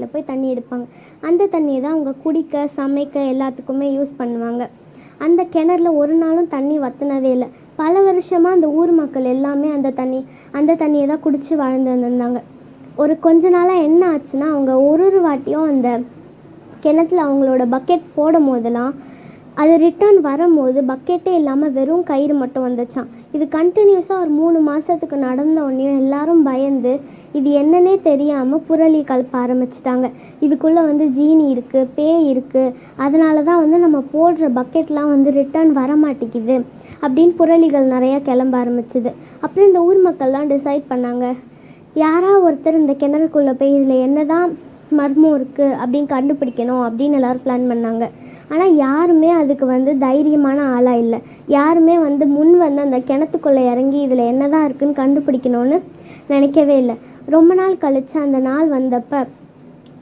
அதில் போய் தண்ணி எடுப்பாங்க. அந்த தண்ணியை தான் அவங்க குடிக்க சமைக்க எல்லாத்துக்குமே யூஸ் பண்ணுவாங்க. அந்த கிணறுல ஒரு நாளும் தண்ணி வற்றினதே இல்லை. பல வருஷமாக அந்த ஊர் மக்கள் எல்லாமே அந்த தண்ணி அந்த தண்ணியை தான் குடித்து வாழ்ந்து வந்திருந்தாங்க. ஒரு கொஞ்ச நாளாக என்ன ஆச்சுன்னா அவங்க ஒரு ஒரு வாட்டியும் அந்த கிணத்துல அவங்களோட பக்கெட் போடும் போதெல்லாம் அது ரிட்டர்ன் வரும்போது பக்கெட்டே இல்லாமல் வெறும் கயிறு மட்டும் வந்துச்சான் இது கண்டினியூஸாக ஒரு மூணு மாதத்துக்கு நடந்த உடனே எல்லாரும் பயந்து இது என்னன்னே தெரியாமல் புரளி கலப்ப ஆரம்பிச்சிட்டாங்க. இதுக்குள்ளே வந்து ஜீனி இருக்குது பேய் இருக்குது அதனால தான் வந்து நம்ம போடுற பக்கெட்லாம் வந்து ரிட்டர்ன் வர மாட்டேங்குது அப்படின்னு புரளிகள் நிறையா கிளம்ப ஆரம்பிச்சுது. அப்புறம் இந்த ஊர் மக்கள்லாம் டிசைட் பண்ணாங்க யாரா ஒருத்தர் இந்த கிணறுக்குள்ளே போய் இதில் என்னதான் மர்மம் இருக்குது அப்படின்னு கண்டுபிடிக்கணும் அப்படின்னு எல்லாரும் பிளான் பண்ணாங்க. ஆனால் யாருமே அதுக்கு வந்து தைரியமான ஆளாக இல்லை. யாருமே வந்து முன் வந்து அந்த கிணத்துக்குள்ளே இறங்கி இதில் என்னதான் இருக்குன்னு கண்டுபிடிக்கணும்னு நினைக்கவே இல்லை. ரொம்ப நாள் கழித்து அந்த நாள் வந்தப்போ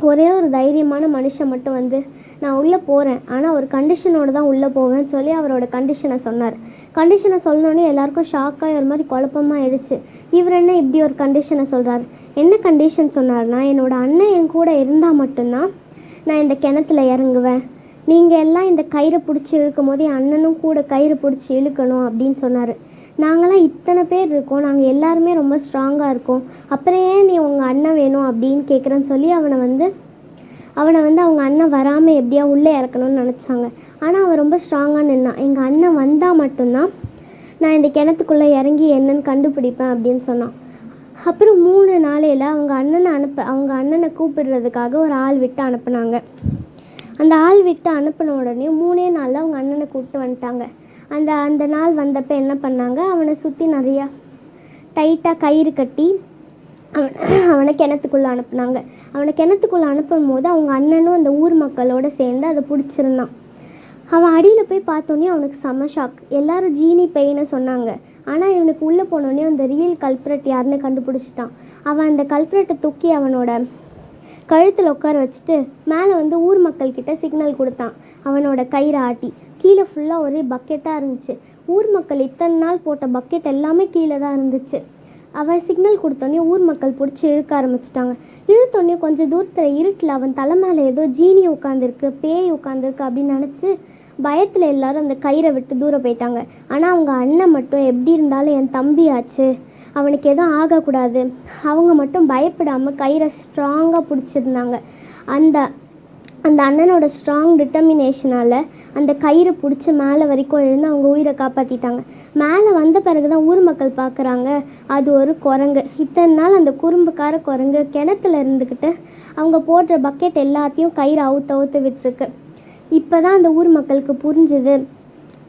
ஒரே ஒரு தைரியமான மனுஷன் மட்டும் வந்து நான் உள்ளே போகிறேன் ஆனால் ஒரு கண்டிஷனோடு தான் உள்ளே போவேன்னு சொல்லி அவரோட கண்டிஷனை சொன்னார். கண்டிஷனை சொன்னோன்னே எல்லாருக்கும் ஷாக்காக ஒரு மாதிரி குழப்பமாக ஆயிடுச்சு. இவர் என்ன இப்படி ஒரு கண்டிஷனை சொல்கிறார் என்ன கண்டிஷன் சொன்னார்னா என்னோட அண்ணன் என் கூட இருந்தால் மட்டும்தான் நான் இந்த கிணத்துல இறங்குவேன். நீங்கள் எல்லாம் இந்த கயிறை பிடிச்சி இழுக்கும் போது என் அண்ணனும் கூட கயிறு பிடிச்சி இழுக்கணும் அப்படின்னு சொன்னார். நாங்களாம் இத்தனை பேர் இருக்கோம். நாங்கள் எல்லாருமே ரொம்ப ஸ்ட்ராங்காக இருக்கோம். அப்புறம் ஏன் நீ உங்கள் அண்ணன் வேணும் அப்படின்னு கேட்குறேன்னு சொல்லி அவனை வந்து அவனை வந்து அவங்க அண்ணன் வராமல் எப்படியா உள்ளே இறக்கணும்னு நினச்சாங்க. ஆனால் அவன் ரொம்ப ஸ்ட்ராங்காக நின்னான். எங்கள் அண்ணன் வந்தால் மட்டும்தான் நான் இந்த கிணத்துக்குள்ளே இறங்கி என்னன்னு கண்டுபிடிப்பேன் அப்படின்னு சொன்னான். அப்புறம் மூணு நாளையில் அவங்க அண்ணனை அனுப்ப அவங்க அண்ணனை கூப்பிடுறதுக்காக ஒரு ஆள் விட்டு அனுப்புனாங்க. அந்த ஆள் விட்டு அனுப்பின உடனே மூணே நாளில் அவங்க அண்ணனை கூப்பிட்டு வந்துட்டாங்க. அந்த அந்த நாள் வந்தப்போ என்ன பண்ணாங்க அவனை சுற்றி நிறையா டைட்டாக கயிறு கட்டி அவனை அவனை கிணத்துக்குள்ளே அனுப்புனாங்க. அவனை கிணத்துக்குள்ளே அனுப்பும் போது அவங்க அண்ணனும் அந்த ஊர் மக்களோட சேர்ந்து அதை பிடிச்சிருந்தான். அவன் அடியில் போய் பார்த்தோன்னே அவனுக்கு செம ஷாக் எல்லாரும் ஜீனி பெயின்னு சொன்னாங்க. ஆனால் இவனுக்கு உள்ளே போனோடனே அந்த ரியல் கல்ப்ரட் யாருன்னு கண்டுபிடிச்சிட்டான். அவன் அந்த கல்ப்ரட்டை தூக்கி அவனோட கழுத்தில் உட்கார வச்சுட்டு மேலே வந்து ஊர் மக்கள்கிட்ட சிக்னல் கொடுத்தான். அவனோட கயிறை ஆட்டி. கீழே ஃபுல்லாக ஒரே பக்கெட்டாக இருந்துச்சு. ஊர் மக்கள் இத்தனை நாள் போட்ட பக்கெட் எல்லாமே கீழே தான் இருந்துச்சு. அவன் சிக்னல் கொடுத்தோன்னே ஊர் மக்கள் பிடிச்சி இழுக்க ஆரம்பிச்சிட்டாங்க. இழுத்தோடனே கொஞ்சம் தூரத்தில் இருட்டில் அவன் தலை மேலே ஏதோ ஜீனி உட்காந்துருக்கு பேய் உட்காந்துருக்கு அப்படின்னு நினச்சி பயத்தில் எல்லாரும் அந்த கயிறை விட்டு தூரம் போயிட்டாங்க. ஆனால் அவங்க அண்ணன் மட்டும் எப்படி இருந்தாலும் என் தம்பி ஆச்சு அவனுக்கு எதுவும் ஆகக்கூடாது. அவங்க மட்டும் பயப்படாமல் கயிறை ஸ்ட்ராங்காக பிடிச்சிருந்தாங்க. அந்த அந்த அண்ணனோட ஸ்ட்ராங் டிட்டர்மினேஷனால் அந்த கயிறு பிடிச்சி மேலே வரைக்கும் எழுந்து அவங்க உயிரை காப்பாற்றிட்டாங்க மேலே வந்த பிறகு தான் ஊர் மக்கள் பார்க்குறாங்க அது ஒரு குரங்கு. இத்தனை நாள் அந்த குறும்புக்கார குரங்கு கிணத்துல இருந்துக்கிட்டு அவங்க போடுற பக்கெட் எல்லாத்தையும் கயிறு அவுத்து அவுத்து விட்டுருக்கு. இப்போ தான் அந்த ஊர் மக்களுக்கு புரிஞ்சுது.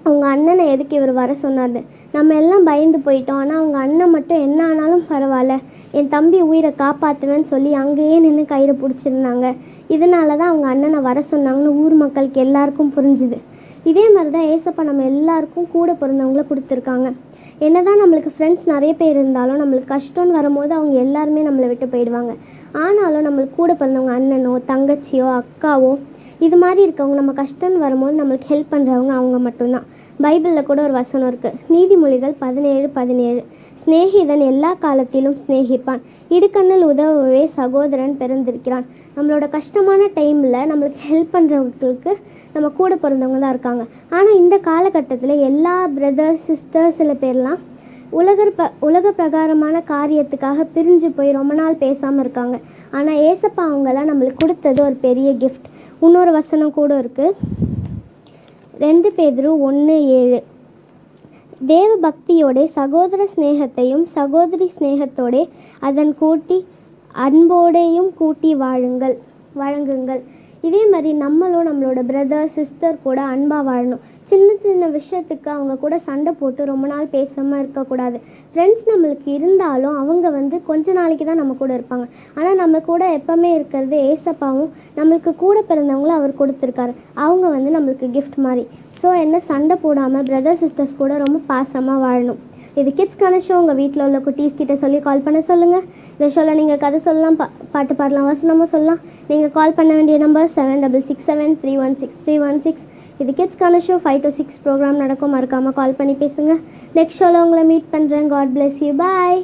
அவங்க அண்ணனை எதுக்கு இவர் வர சொன்னார்? நம்ம எல்லாம் பயந்து போயிட்டோம். ஆனால் அவங்க அண்ணன் மட்டும் என்ன ஆனாலும் பரவாயில்ல. என் தம்பி உயிரை காப்பாற்றுவேன்னு சொல்லி அங்கேயே நின்று கயிறு பிடிச்சிருந்தாங்க. இதனால தான் அவங்க அண்ணனை வர சொன்னாங்கன்னு ஊர் மக்களுக்கு எல்லாருக்கும் புரிஞ்சுது. இதே மாதிரி தான் ஏசப்பா நம்ம எல்லாருக்கும் கூட பிறந்தவங்கள கொடுத்துருக்காங்க. என்ன தான் நம்மளுக்கு ஃப்ரெண்ட்ஸ் நிறைய பேர் இருந்தாலும் நம்மளுக்கு கஷ்டம்னு வரும்போது அவங்க எல்லாருமே நம்மளை விட்டு போயிடுவாங்க. ஆனாலும் நம்மளுக்கு கூட பிறந்தவங்க அண்ணனோ தங்கச்சியோ அக்காவோ இது மாதிரி இருக்கவங்க நம்ம கஷ்டம்னு வரும்போது நம்மளுக்கு ஹெல்ப் பண்ணுறவங்க அவங்க மட்டும்தான். பைபிளில் கூட ஒரு வசனம் இருக்குது நீதிமொழிகள் பதினேழு பதினேழு. சிநேகிதன் எல்லா காலத்திலும் சிநேகிப்பான். இடுக்கண்ணில் உதவவே சகோதரன் பிறந்திருக்கிறான். நம்மளோட கஷ்டமான டைமில் நம்மளுக்கு ஹெல்ப் பண்ணுறவங்களுக்கு நம்ம கூட பிறந்தவங்க தான் இருக்காங்க. ஆனால் இந்த காலகட்டத்தில் எல்லா பிரதர்ஸ் சிஸ்டர்ஸ் சில பேர்லாம் உலகர் ப உலக பிரகாரமான காரியத்துக்காக பிரிஞ்சு போய் ரொம்ப நாள் பேசாமல் இருக்காங்க. ஆனால் ஏசப்பா அவங்களாம் நம்மளுக்கு கொடுத்தது ஒரு பெரிய கிஃப்ட் இன்னொரு வசனம் கூட இருக்குது ரெண்டு பேதரும் ஒன்று ஏழு. தேவ பக்தியோட சகோதர சிநேகத்தையும் சகோதரி சிநேகத்தோட அதன் கூட்டி அன்போடையும் கூட்டி வாழுங்கள் வழங்குங்கள். இதே மாதிரி நம்மளும் நம்மளோட பிரதர் சிஸ்டர் கூட அன்பாக வாழணும். சின்ன சின்ன விஷயத்துக்கு அவங்க கூட சண்டை போட்டு ரொம்ப நாள் பேசாமல் இருக்கக்கூடாது. ஃப்ரெண்ட்ஸ் நம்மளுக்கு இருந்தாலும் அவங்க வந்து கொஞ்ச நாளைக்கு தான் நம்ம கூட இருப்பாங்க. ஆனால் நம்ம கூட எப்போவுமே இருக்கிறது ஏசப்பாவும் நம்மளுக்கு கூட பிறந்தவங்களும் அவர் கொடுத்துருக்காரு. அவங்க வந்து நம்மளுக்கு கிஃப்ட் மாதிரி. ஸோ என்ன சண்டை போடாமல் பிரதர் சிஸ்டர்ஸ் கூட ரொம்ப பாசமாக வாழணும். இது கிட்ஸ்க்கான ஷோ உங்கள் வீட்டில் உள்ள குட்டீஸ் கிட்ட சொல்லி கால் பண்ண சொல்லுங்கள் இந்த ஷோவில் நீங்கள் கதை சொல்லலாம் பா பாட்டு பாடலாம் வசனமும் சொல்லலாம். நீங்கள் கால் பண்ண வேண்டிய numbers seven double six seven three one six three one six இது கிட்ஸ்க்கான show five to six program நடக்கும். மறக்காமல் கால் பண்ணி பேசுங்க. நெக்ஸ்ட் ஷோவில் உங்களை மீட் பண்ணுறேன் காட் பிளெஸ் யூ பாய்